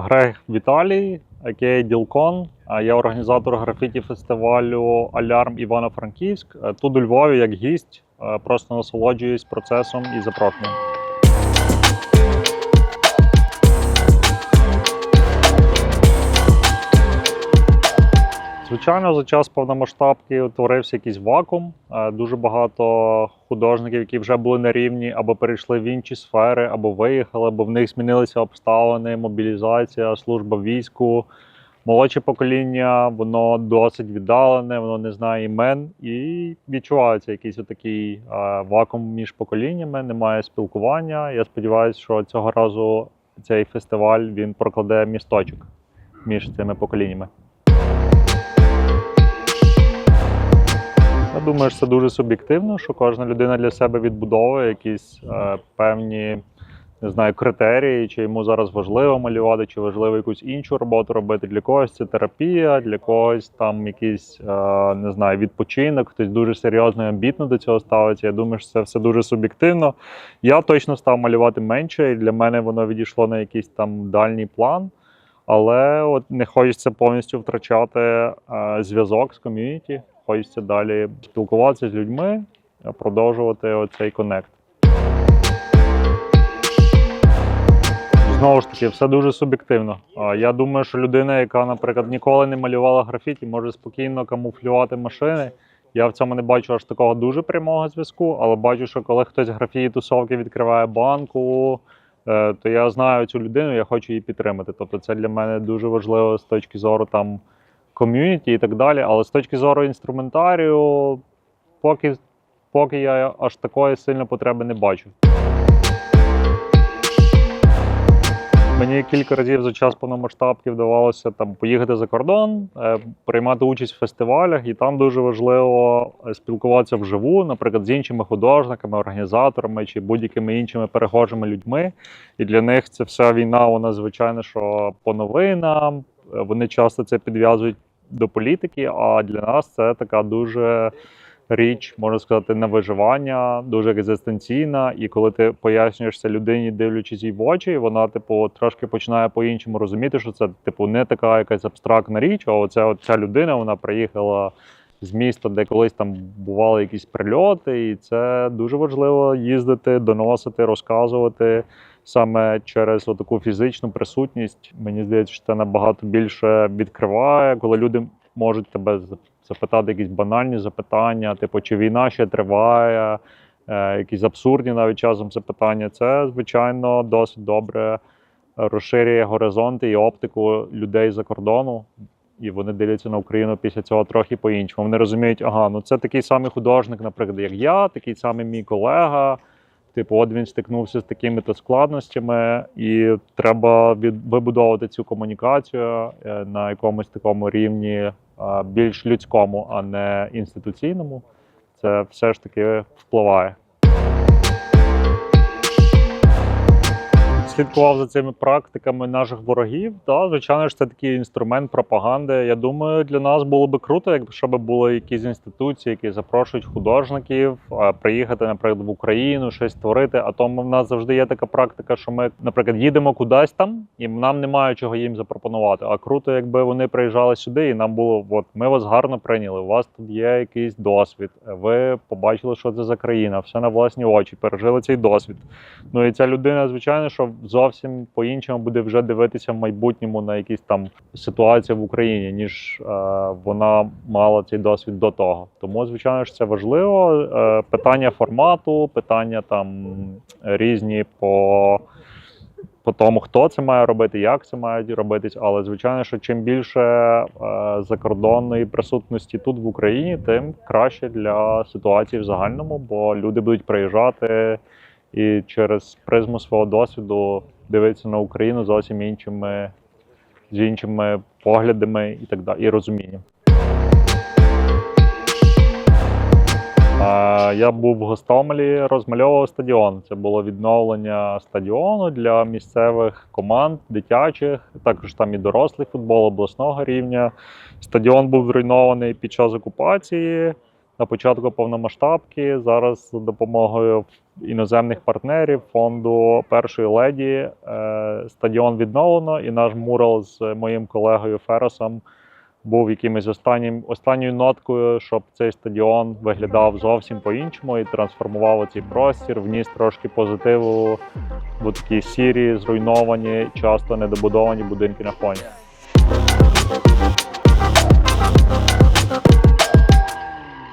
Грег Віталій, який Ділкон. Я організатор графіті фестивалю Алярм Івано-Франківськ. Е, Тут у Львові як гість. Е, Просто насолоджуюсь процесом і запрошенням. Звичайно, за час повномасштабки утворився якийсь вакуум. Е, Дуже багато художників, які вже були на рівні, або перейшли в інші сфери, або виїхали, або в них змінилися обставини, мобілізація, служба війську. Молодше покоління, воно досить віддалене, воно не знає імен, і відчувається якийсь отакий е, вакуум між поколіннями, немає спілкування. Я сподіваюся, що цього разу цей фестиваль він прокладе місточок між цими поколіннями. Я думаю, що це дуже суб'єктивно, що кожна людина для себе відбудовує якісь е, певні не знаю, критерії, чи йому зараз важливо малювати, чи важливо якусь іншу роботу робити. Для когось це терапія, для когось там якийсь е, не знаю, відпочинок, хтось дуже серйозно і амбітно до цього ставиться. Я думаю, що це все дуже суб'єктивно. Я точно став малювати менше, і для мене воно відійшло на якийсь там дальній план. Але от не хочеться повністю втрачати е, зв'язок з ком'юніті. Хочеться далі спілкуватися з людьми, е, продовжувати оцей коннект. Знову ж таки, все дуже суб'єктивно. Я думаю, що людина, яка, наприклад, ніколи не малювала графіті, може спокійно камуфлювати машини. Я в цьому не бачу аж такого дуже прямого зв'язку, але бачу, що коли хтось в графіті тусовки відкриває банку, е, то я знаю цю людину, я хочу її підтримати. Тобто це для мене дуже важливо з точки зору там ком'юніті і так далі. Але з точки зору інструментарію, поки, поки я аж такої сильної потреби не бачу. Мені кілька разів за час повномасштабки вдавалося там поїхати за кордон, е, приймати участь в фестивалях, і там дуже важливо е, спілкуватися вживу, наприклад, з іншими художниками, організаторами чи будь-якими іншими перехожими людьми. І для них це вся війна, вона звичайно, що по новинам. Е, Вони часто це підв'язують до політики. А для нас це така дуже річ, можна сказати, на виживання, дуже екзистенційна. І коли ти пояснюєш це людині, дивлячись їй в очі, вона, типу, трошки починає по-іншому розуміти, що це типу не така якась абстрактна річ, а оця ця людина вона приїхала з міста, де колись там бували якісь прильоти, і це дуже важливо їздити, доносити, розказувати. Саме через таку фізичну присутність, мені здається, що це набагато більше відкриває, коли люди можуть тебе запитати якісь банальні запитання, типу, чи війна ще триває, е, якісь абсурдні навіть часом запитання. Це, звичайно, досить добре розширює горизонти і оптику людей за кордону. І вони дивляться на Україну після цього трохи по-іншому. Вони розуміють, ага, ну це такий самий художник, наприклад, як я, такий самий мій колега. Типу, от він стикнувся з такими-то складностями, і треба вибудовувати цю комунікацію е, на якомусь такому рівні е, більш людському, а не інституційному. Це все ж таки впливає. Слідкував за цими практиками наших ворогів. Та, звичайно ж, це такий інструмент пропаганди. Я думаю, для нас було би круто, якщо б були якісь інституції, які запрошують художників приїхати, наприклад, в Україну, щось створити. А тому в нас завжди є така практика, що ми, наприклад, їдемо кудись там, і нам немає чого їм запропонувати. А круто, якби вони приїжджали сюди, і нам було: от ми вас гарно прийняли. У вас тут є якийсь досвід. Ви побачили, що це за країна, все на власні очі, пережили цей досвід. Ну і ця людина, звичайно, що зовсім по-іншому буде вже дивитися в майбутньому на якісь там ситуації в Україні, ніж е, вона мала цей досвід до того. Тому, звичайно ж, це важливо. Е, питання формату, питання там різні по. По тому, хто це має робити, як це має робитись, але звичайно, що чим більше е, закордонної присутності тут в Україні, тим краще для ситуації в загальному, бо люди будуть приїжджати і через призму свого досвіду дивитися на Україну зовсім іншими, з іншими поглядами і так далі, і розумінням. Я був в Гостомелі, розмальовував стадіон. Це було відновлення стадіону для місцевих команд, дитячих, також там і дорослий футбол обласного рівня. Стадіон був зруйнований під час окупації на початку повномасштабки. Зараз за допомогою іноземних партнерів, фонду першої леді. Е, Стадіон відновлено, і наш мурал з моїм колегою Феросом був якимось останнім останньою ноткою, щоб цей стадіон виглядав зовсім по-іншому і трансформував цей простір, вніс трошки позитиву в такі сірі, зруйновані, часто недобудовані будинки на фоні.